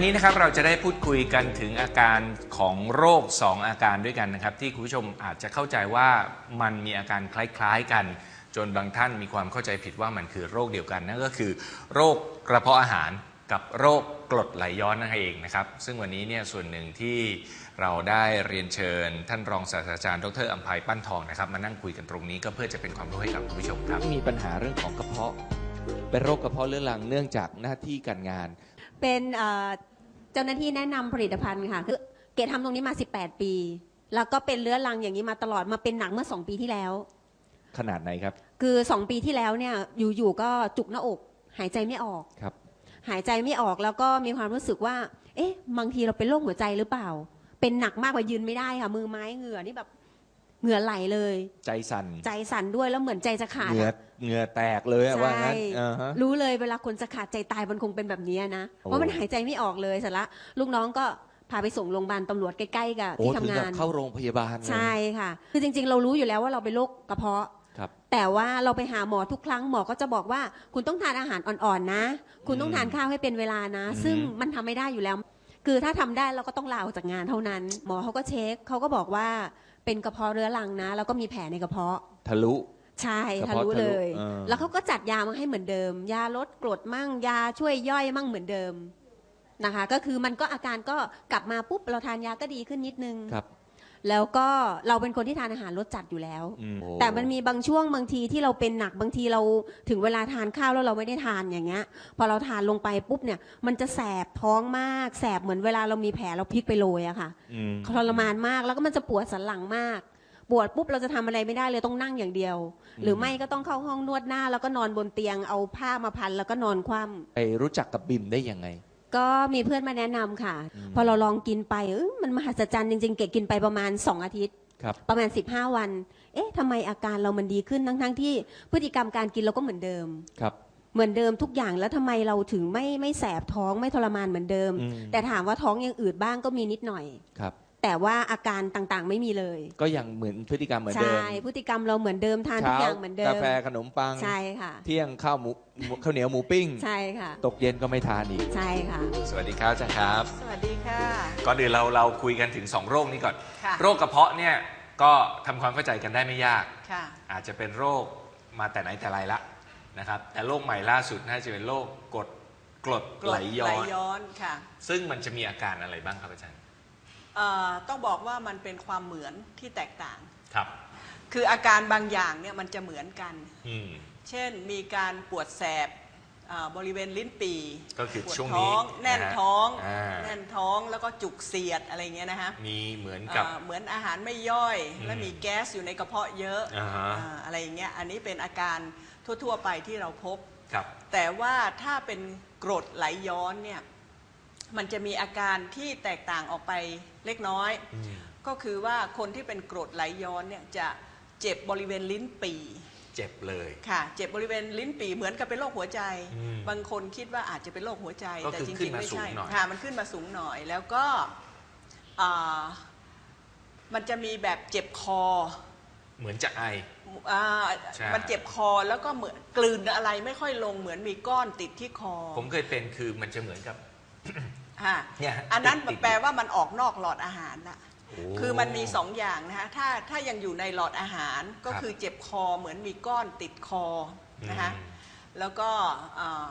วันนี้นะครับเราจะได้พูดคุยกันถึงอาการของโรค 2 อาการด้วยกันนะครับ ที่คุณผู้ชมอาจจะเข้าใจว่ามันมีอาการคล้ายๆกัน จนบางท่านมีความเข้าใจผิดว่ามันคือโรคเดียวกันนั่นก็คือ โรคกระเพาะอาหารกับโรคกรดไหลย้อนนั่นเองนะครับ ซึ่งวันนี้เนี่ยส่วนหนึ่งที่เราได้เรียนเชิญ ท่านรองศาสตราจารย์ดรอัมภัยปั้นทองนะครับ มานั่งคุยกันตรงนี้ก็เพื่อจะเป็นความรู้ให้กับคุณผู้ชมครับมีปัญหาเรื่องของกระเพาะ เป็นโรคกระเพาะเรื้อรังเนื่องจากหน้าที่การงาน เป็น เอ่อเจ้าหน้าที่แนะนำผลิตภัณฑ์ค่ะคือเกดทำตรงนี้มา 18 ปี แล้วก็เป็นเรื้อรังอย่างนี้มาตลอดมาเป็นหนักเมื่อ 2 ปีที่แล้ว ขนาดไหนครับ คือ 2 ปีที่แล้วเนี่ยอยู่ๆก็จุกหน้าอก หายใจไม่ออก ครับ หายใจไม่ออกแล้วก็มีความรู้สึกว่า เอ๊ะ บางทีเราเป็นโรคหัวใจหรือเปล่า เป็นหนักมากกว่ายืนไม่ได้ค่ะ มือไม้เหงื่อนี่แบบ เหงื่อไหลเลย ใจสั่นใจสั่นด้วยแล้วเหมือนใจจะขาดเหงื่ออะ เหงื่อแตกเลยอะว่างั้นใช่ อ่าฮะ รู้เลยเวลาคนจะขาดใจตายมันคงเป็นแบบนี้นะ โอ้ เพราะมันหายใจไม่ออกเลยเสร็จละลูกน้องก็พาไปส่งโรงพยาบาลตำรวจใกล้ๆกับโอ้ที่ถึงทำกังาบน เข้าโรงพยาบาลเลยใช่ค่ะ คือจริงๆ เรารู้อยู่แล้วว่าเราเป็นโรคกระเพาะ ครับ แต่ว่าเราไปหาหมอทุกครั้งหมอก็จะบอกว่า คุณต้องทานอาหารอ่อนๆนะ คุณต้องทานข้าวให้เป็นเวลานะซึ่งมันทำไม่ได้อยู่แล้ว คือถ้าทำได้เราก็ต้องลาออกจากงานเท่านั้น หมอเขาก็เช็คเขาก็บอกว่า เป็นกระเพาะเรื้อรังนะ แล้วก็มีแผลในกระเพาะ ทะลุ ใช่กระทะเพาะลุทะลุเลยเออแล้วเขาก็จัดยามาให้เหมือนเดิม ยาลดกรดมั่งยาช่วยย่อยมั่งเหมือนเดิมนะคะ ก็คือมันก็อาการก็กลับมาปุ๊บเราทานยาก็ดีขึ้นนิดนึง ครับ แล้วก็เราเป็นคนที่ทานอาหารรสจัดอยู่แล้ว อืมโอ้แต่มันมีบางช่วงบางทีที่เราเป็นหนักบางทีเราถึงเวลาทานข้าวแล้วเราไม่ได้ทานอย่างเงี้ย พอเราทานลงไปปุ๊บเนี่ย มันจะแสบท้องมาก แสบเหมือนเวลาเรามีแผลเราพลิกไปโรยอะค่ะ อืม ทรมานมากแล้วก็มันจะปวดสันหลังมาก ปวดปุ๊บเราจะทำอะไรไม่ได้เลยต้องนั่งอย่างเดียว หรือไม่ก็ต้องเข้าห้องนวดหน้า แล้วก็นอนบนเตียงเอาผ้ามาพันแล้วก็นอนคว่ำ ไปรู้จักกับบิมได้ยังไง ก็มีเพื่อนมาแนะนำค่ะอืมพอเราลองกินไปเออมันมหัศจรรย์จริง ๆ เกดกินไปประมาณ 2 อาทิตย์ ครับ ประมาณ 15 วัน เอ๊ะทำไมอาการเรามันดีขึ้นทั้งๆที่พฤติกรรมการกินเราก็เหมือนเดิม ครับ เหมือนเดิมทุกอย่างแล้วทำไมเราถึงไม่ไม่แสบท้องไม่ทรมานเหมือนเดิม อืม แต่ถามว่าท้องยังอืดบ้างก็มีนิดหน่อย ครับ แต่ว่าอาการต่างๆ ไม่มีเลย ก็ยังเหมือนพฤติกรรมเหมือนเดิใช่มพฤติกรรมเราเหมือนเดิมทานทุกอย่างเหมือนเดิกามแฟขนมปังใช่ค่ะ เที่ยงข้าวหมูข้าวเหนียวหมูปิ้ง ใช่ค่ะ ตกเย็นก็ไม่ทานอีกใช่ค่ะ สวัสดีครับอาจารย์ครับ สวัสดีค่ะก่อนอื่นเราเราคุยกันถึง 2 โรคนี้ก่อนค่ะโรคกระเพาะเนี่ยก็ทำความเข้าใจกันได้ไม่ยากค่ะอาจจะเป็นโรคมาแต่ไหนแต่ไรละนะครับแต่โรคใหม่ล่าสุดน่าจะเป็นโรคกรดกรดไหลย้อนย้อนค่ะซึ่งมันจะมีอาการอะไรบ้างครับอาจารย์ เอ่อต้องบอกว่ามันเป็นความเหมือนที่แตกต่าง ครับ คืออาการบางอย่างเนี่ยมันจะเหมือนกัน อืม เช่นมีการปวดแสบเอ่อบริเวณลิ้นปีก็คือปวดช่วงนี้ท้องแน่นนะฮะท้องอ่า แน่นท้องแล้วก็จุกเสียดอะไรเงี้ยนะฮะมีเหมือนกับ เอ่อเหมือนอาหารไม่ย่อย อืมและมีแก๊สอยู่ในกระเพาะเยอะอ่าฮะ อ่าอะไรอย่างเงี้ยอันนี้เป็นอาการทั่ว ๆ ไปที่เราพบ ครับ แต่ว่าถ้าเป็นกรดไหลย้อนเนี่ย มันจะมีอาการที่แตกต่างออกไปเล็กน้อย อืมก็คือว่าคนที่เป็นกรดไหลย้อนเนี่ยจะเจ็บบริเวณลิ้นปี่ เจ็บเลย ค่ะ เจ็บบริเวณลิ้นปี่เหมือนกับเป็นโรคหัวใจ อืมบางคนคิดว่าอาจจะเป็นโรคหัวใจ ก็แต่คือจขึ้รินงๆมาไม่สูงใช่หน่อย ค่ะมันขึ้นมาสูงหน่อย แล้วก็อ่ามันจะมีแบบเจ็บคอเหมือนจะไอ อ่าใช่ มันเจ็บคอแล้วก็เหมือนกลืนอะไรไม่ค่อยลงเหมือนมีก้อนติดที่คอ ผมเคยเป็นคือมันจะเหมือนกับ ค่ะเนี่ยฮะอันนั้นติดๆ แปลว่ามันออกนอกหลอดอาหารละโอ้คือมันมีสองอย่างนะคะถ้าถ้ายังอยู่ในหลอดอาหารก็ครับคือเจ็บคอเหมือนมีก้อนติดคอนะคะอืม แล้วก็เอ่อ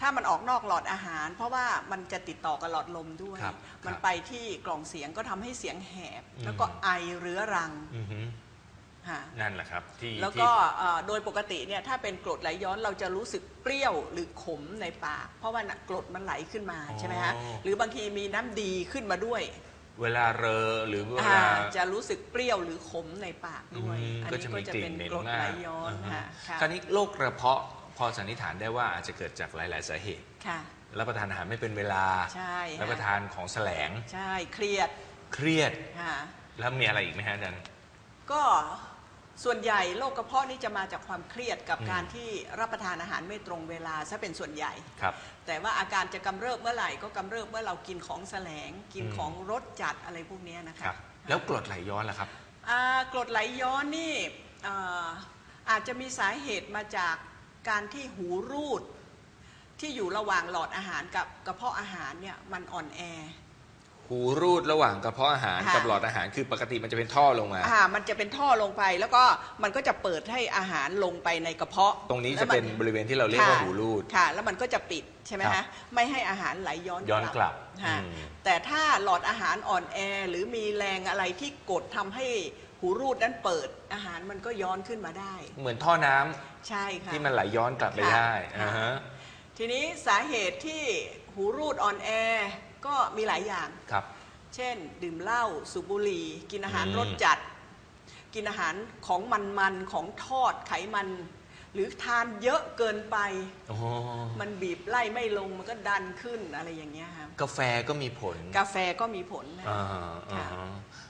ถ้ามันออกนอกหลอดอาหาร เพราะว่ามันจะติดต่อกับหลอดลมด้วย ครับมันครับไปที่กล่องเสียงก็ทำให้เสียงแหบ อืม แล้วก็ไอเรื้อรัง อือฮึ ค่ะ นั่นแหละครับที่แล้วที่ก็เอ่อโดยปกติเนี่ยถ้าเป็นกรดไหลย้อนเราจะรู้สึกเปรี้ยวหรือขมในปาก เพราะว่าน่ะกรดมันไหลขึ้นมาใช่ไหมฮะหรือบางทีมีน้ำดีขึ้นมาด้วยเวลาเรอหรือเวอ่าลา จะรู้สึกเปรี้ยวหรือขมในปากด้วย อืมอันก็นี้จะก็มีจะกลิ่เป็นนเหม็นกรดมาไหลกย้อนาฮะค่ะค่ะคราวนี้โรคกระเพาะพอสันนิษฐานได้ว่าอาจจะเกิดจากหลาย ๆ สาเหตุ ค่ะ รับประทานอาหารไม่เป็นเวลา ใช่ค่ะ รับประทานของแสลง ใช่เครียดเครียด ค่ะ แล้วมีอะไรอีกไหมฮะอาจารย์ ก็ ส่วนใหญ่โรคกระเพาะนี่จะมาจากความเครียดกับอืมการที่รับประทานอาหารไม่ตรงเวลาซะเป็นส่วนใหญ่ ครับ แต่ว่าอาการจะกำเริบเมื่อไหร่ก็กำเริบเมื่อเรากินของแสลง กินอืมของรสจัดอะไรพวกเนี้ยนะคคะรับ แล้วกรดไหลย้อนล่ะครับ อ่ากรดไหลย้อนนี่อ่าอาจจะมีสาเหตุมาจากการที่หูรูด ที่อยู่ระหว่างหลอดอาหารกับกระเพาะอาหารเนี่ยมันอ่อนแอ หูรูดระหว่างกระเพาะอาหารค่ะ กับหลอดอาหารคือปกติมันจะเป็นท่อลงมา อ่ามันจะเป็นท่อลงไปแล้วก็มันก็จะเปิดให้อาหารลงไปในกระเพาะตรงนี้แล้จะวมัเป็นบริเวณที่เราเรียกว่าค่ะหูรูด ค่ะ แล้วมันก็จะปิดใช่ไหมครัฮะบไม่ให้อาหารไหลย้อนย้อนกลับค่ะอืม แต่ถ้าหลอดอาหารอ่อนแอหรือมีแรงอะไรที่กดทำให้หูรูดนั้นเปิดอาหารมันก็ย้อนขึ้นมาได้ เหมือนท่อน้ำใช่ค่ะ ที่มันไหลย้อนกลับไปค่ะได้ค่ะ อ่าฮะ ทีนี้สาเหตุที่หูรูดอ่อนแอ ก็มีหลายอย่าง ครับ เช่น ดื่มเหล้าสูบบุหรี่กินอาหารอืม รสจัด กินอาหารของมันๆของทอดไขมัน หรือทานเยอะเกินไปโอ้มันบีบไล่ไม่ลงมันก็ดันขึ้นอะไรอย่างเงี้ยครับกาแฟก็มีผลกาแฟก็มีผลนะ อ่าอ่าค่ะ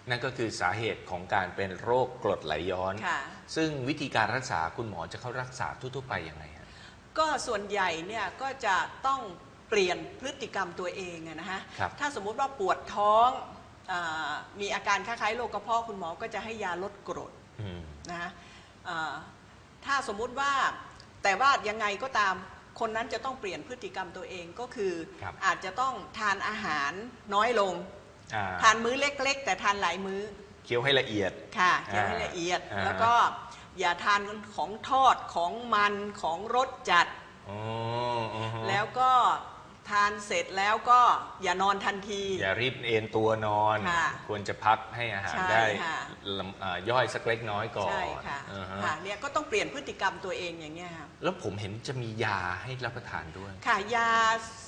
นั่นก็คือสาเหตุของการเป็นโรคกรดไหลย้อน ค่ะ ซึ่งวิธีการรักษาคุณหมอจะเข้ารักษาทั่วๆไปยังไงฮะ ก็ส่วนใหญ่เนี่ยก็จะต้อง เปลี่ยนพฤติกรรมตัวเองอะนะฮะครับ ถ้าสมมุติว่าปวดท้องอามีอาการคล้ายๆโรคกระเพาะคุณหมอก็จะให้ยาลดกรดอืม นะฮะอ่าถ้าสมมุติว่าแต่ว่ายังไงก็ตามคนนั้นจะต้องเปลี่ยนพฤติกรรมตัวเองก็คือครับ อาจจะต้องทานอาหารน้อยลง อ่าทานมื้อเล็กๆ แต่ทานหลายมื้อ เคี้ยวให้ละเอียด ค่ะเคี่ยวให้ละเอียดอ่า แล้วก็อย่าทานของทอดของมันของรสจัด อ๋ออือฮะแล้วก็ ทานเสร็จแล้วก็อย่านอนทันที อย่ารีบเอนตัวนอน ค่ะควรจะพักให้อาหารใช่ได้ค่ะ ลำอ่าย่อยสักเล็กน้อยก่อนใช่ค่ะอ่าฮะค่ะเนี่ยก็ต้องเปลี่ยนพฤติกรรมตัวเองอย่างเงี้ยค่ะแล้วผมเห็นจะมียาให้รับประทานด้วย ค่ะยา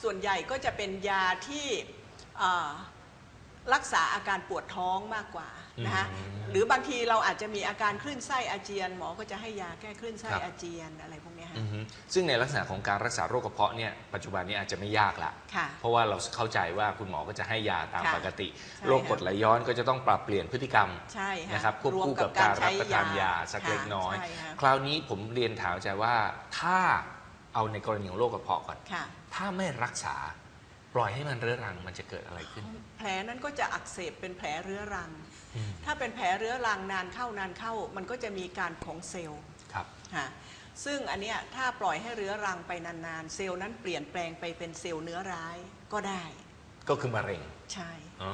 ส่วนใหญ่ก็จะเป็นยาที่เอ่อรักษาอาการปวดท้องมากกว่า นะคะอืมหรือบางทีเราอาจจะมีอาการคลื่นไส้อาเจียน หมอก็จะให้ยาแก้คลื่นไส้ครับอาเจียนอะไรพวกเนี้ยอืค่ะอฮึซึ่งในลักษณะของการรักษาโรคกระเพาะเนี่ยปัจจุบันนี้อาจจะไม่ยากละค่ะเพราะว่าเราเข้าใจว่าคุณหมอก็จะให้ยาตามค่ะปกติ ใช่ โรคกรดไหลย้อนก็จะต้องปรับเปลี่ยนพฤติกรรม ใช่ค่ะนะครับควบคู่กับการรับประทานยาสักเล็กน้อยใช่ค่ะคราวนี้ผมเรียนถามอาจารย์ว่าถ้าเอาในกรณีของโรคกระเพาะก่อน ค่ะ ถ้าไม่รักษาปล่อยให้มันเรื้อรังมันจะเกิดอะไรขึ้น แผลนั้นก็จะอักเสบเป็นแผลเรื้อรังอืม ถ้าเป็นแผลเรื้อรังนานเข้านานเข้า มันก็จะมีการของเซลล์ครับค่ะซึ่งอันเนี้ยถ้าปล่อยให้เรื้อรังไปนานๆ เซลล์นั้นเปลี่ยนแปลงไปเป็นเซลล์เนื้อร้ายก็ได้ ก็คือมะเร็งใช่อ๋อ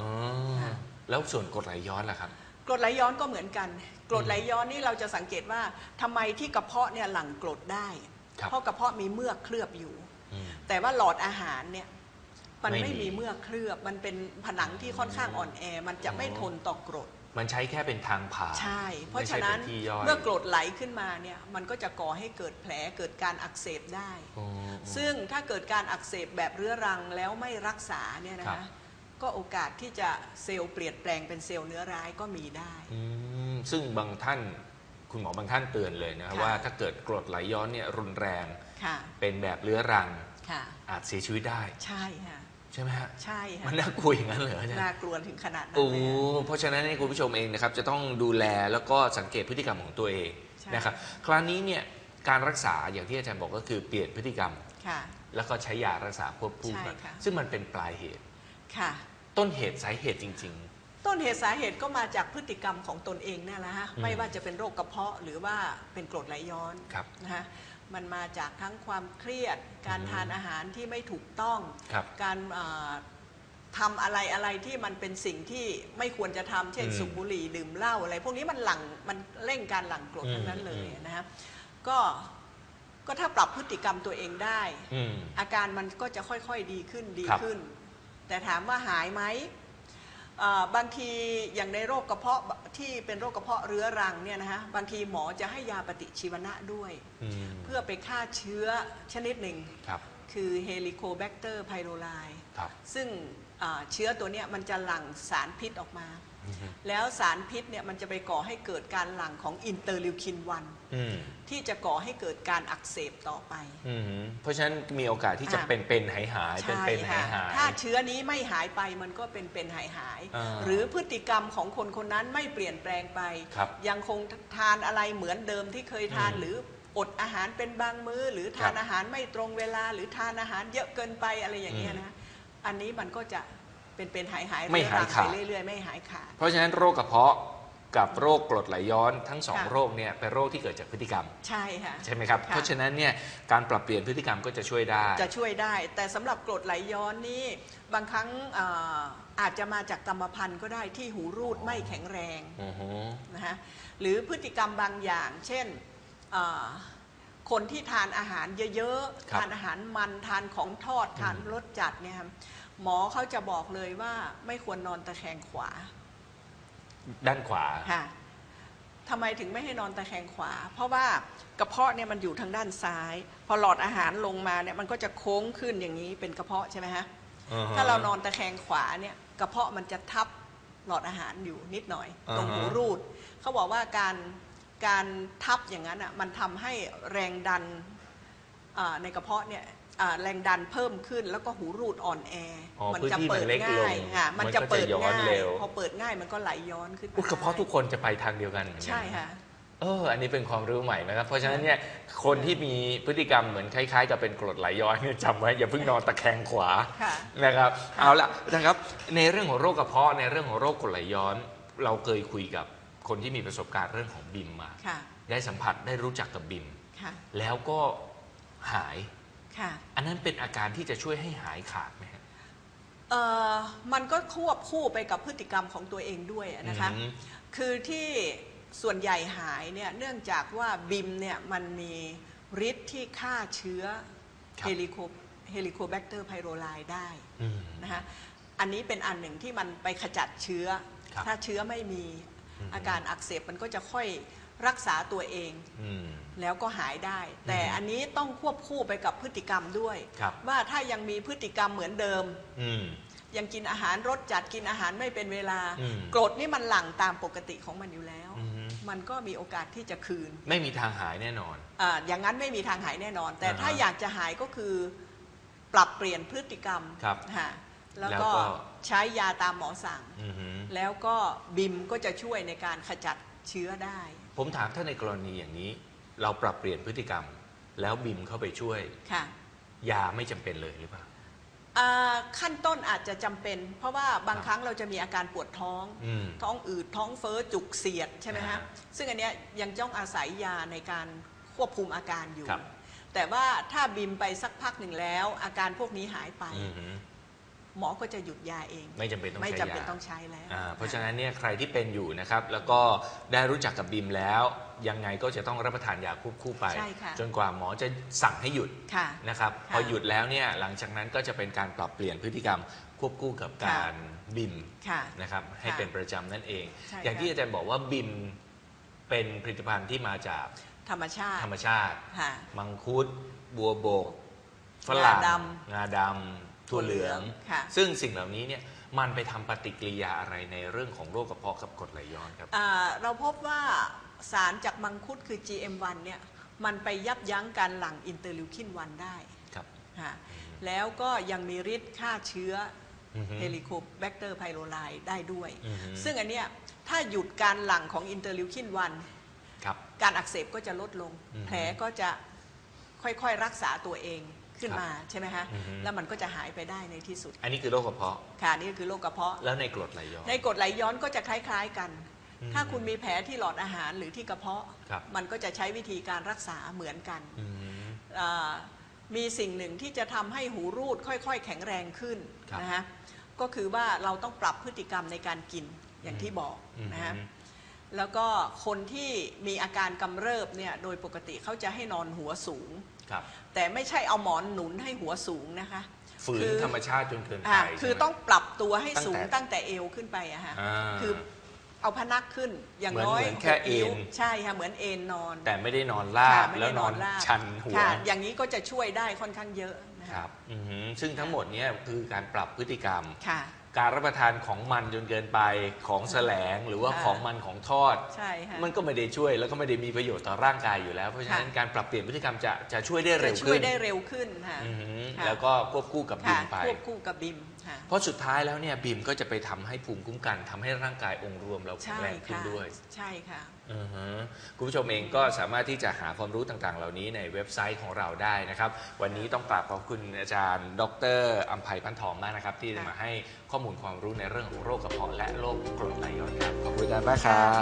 ค่ะแล้วส่วนกรดไหลย้อนล่ะครับกรดไหลย้อนก็เหมือนกัน กรดไหลย้อนนี่เราจะสังเกตว่าทำไมที่กระเพาะเนี่ยหลั่งกรดได้ครับเพราะกระเพาะมีเมือกเคลือบอยู่อืมแต่ว่าหลอดอาหารเนี่ย มันไม่ไม่มีมีเมือกเคลือบมันเป็นผนังที่ค่อนข้างอ่อนแอ มันจะไม่อ๋อทนต่อกรด มันใช้แค่เป็นทางผ่านใช่ เพราะไม่ฉะนั้นป็ที่ย่อยเมื่อกรดไหลขึ้นมาเนี่ยมันก็จะก่อให้เกิดแผลเกิดการอักเสบได้อ๋อซึ่งถ้าเกิดการอักเสบแบบเรื้อรังแล้วไม่รักษาเนี่ยนะครัคะบก็โอกาสที่จะเซลล์เปลี่ยนแปลงเป็นเซลล์เนื้อร้ายก็มีได้อืมซึ่งบางท่านคุณหมอบางท่านเตือนเลยนะครับค่ะว่าถ้าเกิดกรดไหลย้อนเนี่ยรุนแรงค่ะเป็นแบบเรื้อรังค่ะอาจเสียชีวิตได้ ใช่ค่ะใช่ไหมฮะใช่ค่ะมันน่ากลัวอย่างนั้นเหรออาจารย์น่ากลัวถึงขนาดนั้นโอ้เลยอะเพราะฉะนั้นเนี่ยคุณผู้ชมเองนะครับจะต้องดูแลแล้วก็สังเกตพฤติกรรมของตัวเองใช่นะครับคราวนี้เนี่ยการรักษาอย่างที่อาจารย์บอกก็คือเปลี่ยนพฤติกรรมค่ะแล้วก็ใช้ยารักษาควบคู่กันใช่ค่ะซึ่งมันเป็นปลายเหตุค่ะ ต้นเหตุสาเหตุจริงต้นเหตุสาเหตุก็มาจากพฤติกรรมของตนเองเนี่ยแหละฮะอืมไม่ว่าจะเป็นโรคกระเพาะหรือว่าเป็นกรดไหลย้อนครับนะฮะ มันมาจากทั้งความเครียด การอืมทานอาหารที่ไม่ถูกต้อง ครับ การเอ่อทำอะไรอะไรที่มันเป็นสิ่งที่ไม่ควรจะทำเช่นอืมสูบบุหรี่ดื่มเหล้าอะไร พวกนี้มันหลั่งมันเร่งการหลั่งกรดอืม ทั้งนั้นเลยอืมนะฮะก็ก็ถ้าปรับพฤติกรรมตัวเองได้ๆอืม อาการมันก็จะค่อยๆดีขึ้นดีครับ ขึ้น แต่ถามว่าหายไหมเอ่อ บางทีอย่างในโรคกระเพาะที่เป็นโรคกระเพาะเรื้อรังเนี่ยนะฮะบางทีหมอจะให้ยาปฏิชีวนะด้วยอืมเพื่อไปฆ่าเชื้อชนิดหนึ่งครับคือเฮลิโคแบคเตอร์ไพโรไลครับซึ่งอ่า เชื้อตัวเนี้ยมันจะหลั่งสารพิษออกมาอืมแล้วสารพิษเนี่ยมันจะไปก่อให้เกิดการหลั่งของอินเตอร์ลิวคินอืม1ที่จะก่อให้เกิดการอักเสบต่อไปอืมเพราะฉะนั้นมีโอกาสที่จะอ่าเป็นเป็นหายหายเป็นใช่เป็นหาค่ะยหายถ้าเชื้อนี้ไม่หายไปมันก็เป็นเป็นหายหายอ่าหรือพฤติกรรมของคนคนนั้นไม่เปลี่ยนแปลงไปครับยังคงทานอะไรเหมือนเดิมที่เคยทานอืมหรืออดอาหารเป็นบางมื้อ หรือทานครับอาหารไม่ตรงเวลา หรือทานอาหารเยอะเกินไปอะไรอย่างเงี้ยนะ อันนี้มันก็จะเป็นเป็นหายหายไม่หายขาด ไปเรื่อยๆ ไม่หายขาด เพราะฉะนั้นโรคกระเพาะกับโรคกรดไหลย้อนทั้งสองค่ะ โรคเนี่ยเป็นโรคที่เกิดจากพฤติกรรม ใช่ค่ะ ใช่ไหมครับ ค่ะ เพราะฉะนั้นเนี่ยการปรับเปลี่ยนพฤติกรรมก็จะช่วยได้ จะช่วยได้ แต่สำหรับกรดไหลย้อนนี่บางครั้งเอ่ออาจจะมาจากกรรมพันธุ์ก็ได้ที่หูรูดไม่แข็งแรง อือฮึ นะฮะหรือพฤติกรรมบางอย่าง เช่นเอ่อ คนที่ทานอาหารเยอะๆทานอาหารมันทานของทอดทานรสจัดเนี่ยครับหมอเขาจะบอกเลยว่าไม่ควรนอนตะแคงขวาด้านขวา ค่ะทำไมถึงไม่ให้นอนตะแคงขวา เพราะว่ากระเพาะเนี่ยมันอยู่ทางด้านซ้าย พอหลอดอาหารลงมาเนี่ยมันก็จะโค้งขึ้นอย่างนี้เป็นกระเพาะใช่ไหมฮะอือฮะ ถ้าเรานอนตะแคงขวาเนี่ยกระเพาะมันจะทับหลอดอาหารอยู่นิดหน่อยอ่าฮะตรงหูรูด เขาบอกว่าการ การทับอย่างนั้นอะมันทำให้แรงดันอ่าในกระเพาะเนี่ยอ่าแรงดันเพิ่มขึ้นแล้วก็หูรูดอ่อนแออ๋อมัพื้นจะที่เปิมัดนเล็กลง่ายงค่ะมันจะก็เปิดย้อนง่ายเร็วพอเปิดง่ายมันก็ไหลย้อนขึ้นอุ๊ยกระเพาะทุกคนจะไปทางเดียวกันเหมือนกัใช่ค่ะเออ อันนี้เป็นความรู้ใหม่นะครับ เพราะฉะนั้นเนี่ย คนที่มีพฤติกรรมเหมือนคล้าย ๆ กับเป็นกรดไหลย้อนเนี่ยจำไว้อย่าเพิ่งนอนตะแคงขวาค่ะนะครับ เอาละนะครับ ในเรื่องของโรคกระเพาะในเรื่องของโรคกรดไหลย้อน เราเคยคุยกับ คนที่มีประสบการณ์เรื่องของบิมมา ค่ะ ได้สัมผัสได้รู้จักกับบิม ค่ะ แล้วก็หาย ค่ะ อันนั้นเป็นอาการที่จะช่วยให้หายขาดไหมฮะ เอ่อมันก็ควบคู่ไปกับพฤติกรรมของตัวเองด้วยนะคะ อืม คือที่ส่วนใหญ่หายเนี่ยเนื่องจากว่าบิมเนี่ยมันมีฤทธิ์ที่ฆ่าเชื้อครับ เฮลิโคเฮลิโคแบคเตอร์ไพโรไลได้อืม นะคะ อันนี้เป็นอันหนึ่งที่มันไปขจัดเชื้อ ครับถ้าเชื้อไม่มี อืมอาการอักเสบมันก็จะค่อยรักษาตัวเอง อืม แล้วก็หายได้ แต่อืมอันนี้ต้องควบคู่ไปกับพฤติกรรมด้วย ครับ ว่าถ้ายังมีพฤติกรรมเหมือนเดิม อืม ยังกินอาหารรสจัดกินอาหารไม่เป็นเวลา อืม กรดนี่มันหลั่งตามปกติของมันอยู่แล้ว อืมมันก็มีโอกาสที่จะคืนไม่มีทางหายแน่นอน อาอย่างนั้นไม่มีทางหายแน่นอน แต่อ่าฮะถ้าอยากจะหายก็คือ ปรับเปลี่ยนพฤติกรรมครับ ฮะ แล้วแล้วก็ก็ ใช้ยาตามหมอสั่ง อือฮึแล้วก็บิมก็จะช่วยในการขจัดเชื้อได้ ผมถามถ้าในกรณีอย่างนี้ เราปรับเปลี่ยนพฤติกรรม แล้วบิมเข้าไปช่วย ค่ะยาไม่จำเป็นเลยหรือเปล่า อ่าขั้นต้นอาจจะจำเป็น เพราะว่าบางครับ ครั้งเราจะมีอาการปวดท้อง อืม ท้องอืดท้องเฟ้อจุกเสียดใช่ไหมอ่าฮะฮะซึ่งอันเนี้ยยังต้องอาศัยยาในการควบคุมอาการอยู่ ครับ แต่ว่าถ้าบิมไปสักพักหนึ่งแล้ว อาการพวกนี้หายไป อือฮึ หมอก็จะหยุดยาเอง ไม่จำเป็นต้องไม่ใช้จำเป็นยาต้องใช้แล้วอ่าเพราะฉะนั้นเนี่ยใครที่เป็นอยู่นะครับ แล้วก็ได้รู้จักกับบิมแล้ว ยังไงก็จะต้องรับประทานยาควบคู่ไป ใช่ค่ะ จนกว่าหมอจะสั่งให้หยุดค่ะ นะครับ ค่ะพอหยุดแล้วเนี่ยหลังจากนั้นก็จะเป็นการปรับเปลี่ยนพฤติกรรมควบคู่กับการบิมค่ะ นะครับ ให้ค่ะเป็นประจำนั่นเอง ใช่อย่างค่ะที่อาจารย์บอกว่าบิมเป็นผลิตภัณฑ์ที่มาจากธรรมชาติธรรมชาติ ค่ะ มังคุด บัวบก ฝรั่งงาดงาดำ ถั่วเหลือง ค่ะ ซึ่งสิ่งเหล่านี้เนี่ยมันไปทำปฏิกิริยาอะไรในเรื่องของโรคกระเพาะกับกรดไหลย้อนครับ อ่าเราพบว่าสารจากมังคุดคือ GM1 เนี่ยมันไปยับยั้งการหลั่งอินเตอร์ลิวคิน1ได้ครับ ค่ะแล้วก็ยังมีฤทธิ์ฆ่าเชื้ออือฮึ เฮลิโคแบคเตอร์ไพโรไลได้ด้วย อือฮึ ซึ่งอันเนี้ยถ้าหยุดการหลั่งของอินเตอร์ลิวคินครับ 1การอักเสบก็จะลดลง อือฮึ แผลก็จะค่อยๆรักษาตัวเอง ขึ้นมาใช่ไหมฮะอือฮึ แล้วมันก็จะหายไปได้ในที่สุด อันนี้คือโรคกระเพาะ ค่ะนี่ก็คือโรคกระเพาะ แล้วในกรดไหลย้อน ในกรดไหลย้อนก็จะคล้ายๆกัน อืมถ้าคุณมีแผลที่หลอดอาหารหรือที่กระเพาะ ครับ มันก็จะใช้วิธีการรักษาเหมือนกันอืม อ่ามีสิ่งหนึ่งที่จะทำให้หูรูดค่อยๆ แข็งแรงขึ้นครับนะฮะ ก็คือว่าเราต้องปรับพฤติกรรมในการกินอย่างที่บอกอืมนะฮะ แล้วก็คนที่มีอาการกำเริบเนี่ยโดยปกติเขาจะให้นอนหัวสูง ครับ แต่ไม่ใช่เอาหมอนหนุนให้หัวสูงนะคะ ฝืนคือ ธรรมชาติจนเกินไปอ่าใช่ไหมคือต้องปรับตัวให้สูงตั้ตั้งงแต่แต่เอวขึ้นไปอะฮะอ่าคือเอาพนักขึ้นอย่างเหมือนน้อยเหมือนแค่หกนิ้วเอน ใช่ค่ะเหมือนเอนนอนแต่ไม่ได้นอนราค่ะบไม่แล้วได้นอนราบชันหัว ค่ะอย่างนี้ก็จะช่วยได้ค่อนข้างเยอะนะคคะรับอือหือซึ่งทั้งหมดเนี้คือการปรับพฤติกรรม ค่ะ การรับประทานของมันจนเกินไปของแสลงหรือว่าค่ะของมันของทอด ใช่ค่ะ มันก็ไม่ได้ช่วยแล้วก็ไม่ได้มีประโยชน์ต่อร่างกายอยู่แล้ว เพราะฉะนั้นค่ะการปรับเปลี่ยนพฤติกรรมจะจะช่วยได้จะเร็วช่ขึ้วยนได้เร็วขึ้นค่ะอือหือค่ะแล้วก็ควบคู่กับบิค่ะมไป ควบคู่กับบิมค่ะ เพราะสุดท้ายแล้วเนี่ยบิมก็จะไปทำให้ภูมิคุ้มกันทำให้ร่างกายองค์รวมเราแข็งใช่แรงขึ้นค่ะด้วย ใช่ค่ะ อือฮึคุณผู้ชมเองก็สามารถที่จะหาความรู้ต่างๆ เหล่านี้ในเว็บไซต์ของเราได้นะครับ วันนี้ต้องกราบขอบคุณอาจารย์ ดรอัมภัยพันทองมากนะครับ ที่ได้มาให้ข้อมูลความรู้ในเรื่องของโรคกระเพาะและโรคกรดไหลย้อนครับขอบคุณอาจารย์มากครับ